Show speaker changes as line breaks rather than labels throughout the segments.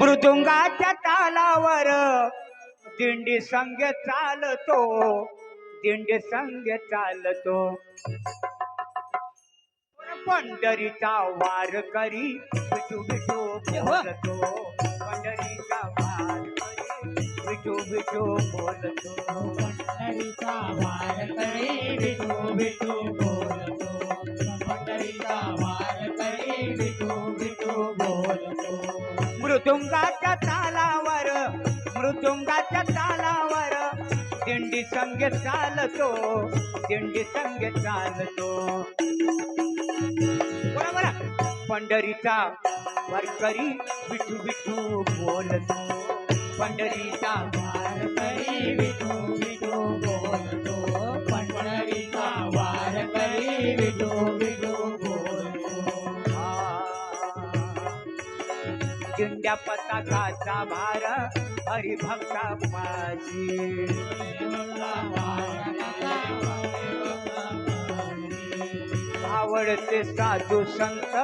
मृदुंगाच्या तालावर दिंडी संग चालतो दिंडी संग चालतो. पंढरीचा वार करी विठू विठू बोलतो. पंढरीचा वार करी विठू विठू बोलतो.
पंढरीचा वार करे विठू विठू बोलतो. पंढरीचा वार करे विठू
मृदुंगाच्या तालावर मृदुंगाच्या तालावर. दिंडी संग चालतो दिंडी संग चालतो. बरोबर पंढरीचा वारकरी विठू विठू बोलतो. पंढरीचा
वारकरी विठू विठू
या पताकाचा भार हरिभक्ता माझी. आवडते साधू संत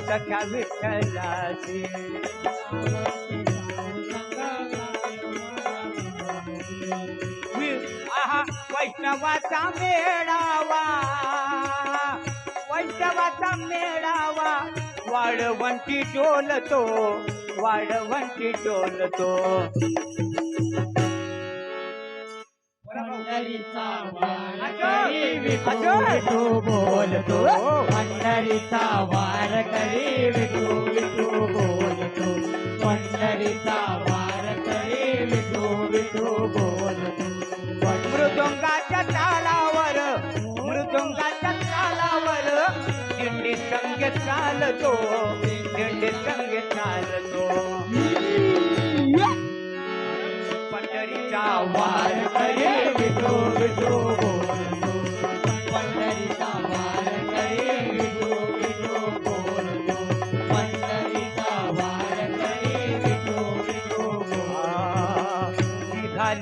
सख्या विठ्ठलाची. वैष्णवाचा मेळावा. वैष्णवाचा मेळावा वाळवंती डोलतो. वाढवंटी डोलतो.
पंढरीचा विठू. विठू बोलतो. पंढरीचा वार करे विठू विठू बोलतो. पंढरीचा वार करे विठू विठू बोलतो.
मृदुंगाच्या तालावर मृदुंगाच्या तालावर दिंडी संग चालतो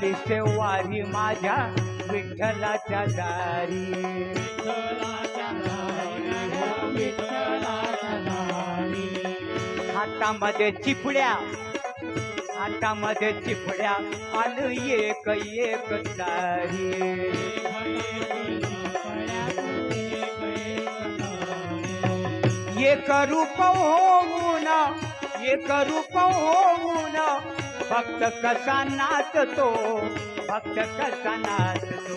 निघाली सेवारी माझ्या विठ्ठलाच्या दारी. हातामध्ये चिपड्या हातामध्ये चिपड्या आणि एक एक दारी. एक रूप होऊन एक रूप होऊन भक्त कसा नाचतो भक्त कसा नाचतो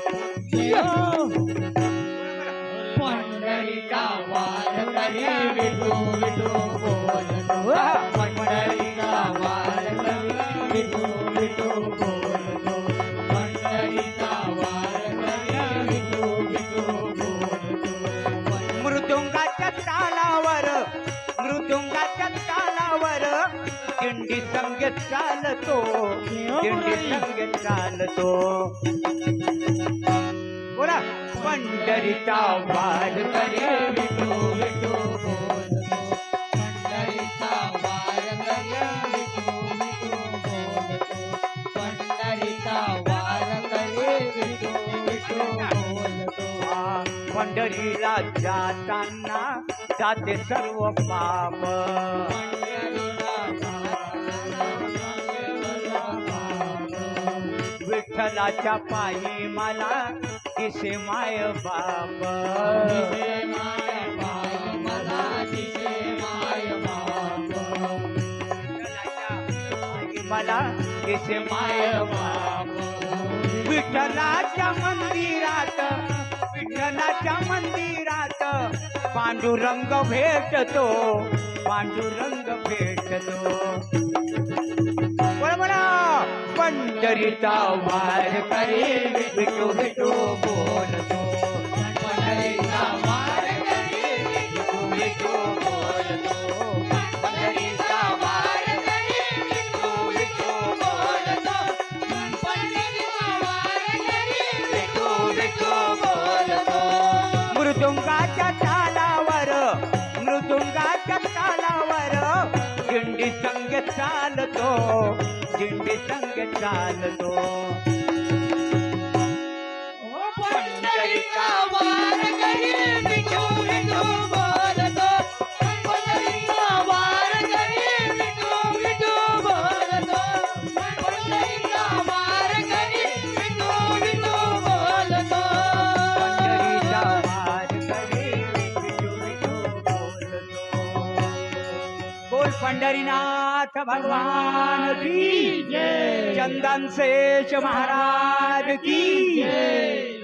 पंढरीचा वार करे विठू विठू बोलतो. पंढरीचा
दिंडी संग चालतो. दिंडी संग चालतो. बोला पंढरीचा वार
करे विठू विठू बोलतो पंढरीचा वार करे विठू विठू बोलतो पंढरीचा वार करे विठू विठू बोलतो
आ, पंढरीला जाताना जाते सर्व पाप. विठ्ठलाच्या पायी मला दिसे माय बाप. मला दिसे माय बाप. विठ्ठलाच्या मंदिरात विठ्ठलाच्या मंदिरात पांडुरंग भेटतो पांडुरंग भेटतो. पंढरीचा वार करे विठू विठू बोलतो पंढरीचा वार करे विठू विठू बोलतो पंढरीचा वार करे विठू विठू बोलतो विठू विठू बोलतो मृदुंगाच्या तालावर मृदुंगाच्या तालावर दिंडी संग चालतो दिंडी
ચાલતો
પંડરીના नाथ भगवान की
जय.
चंदन शेष महाराज की
जय.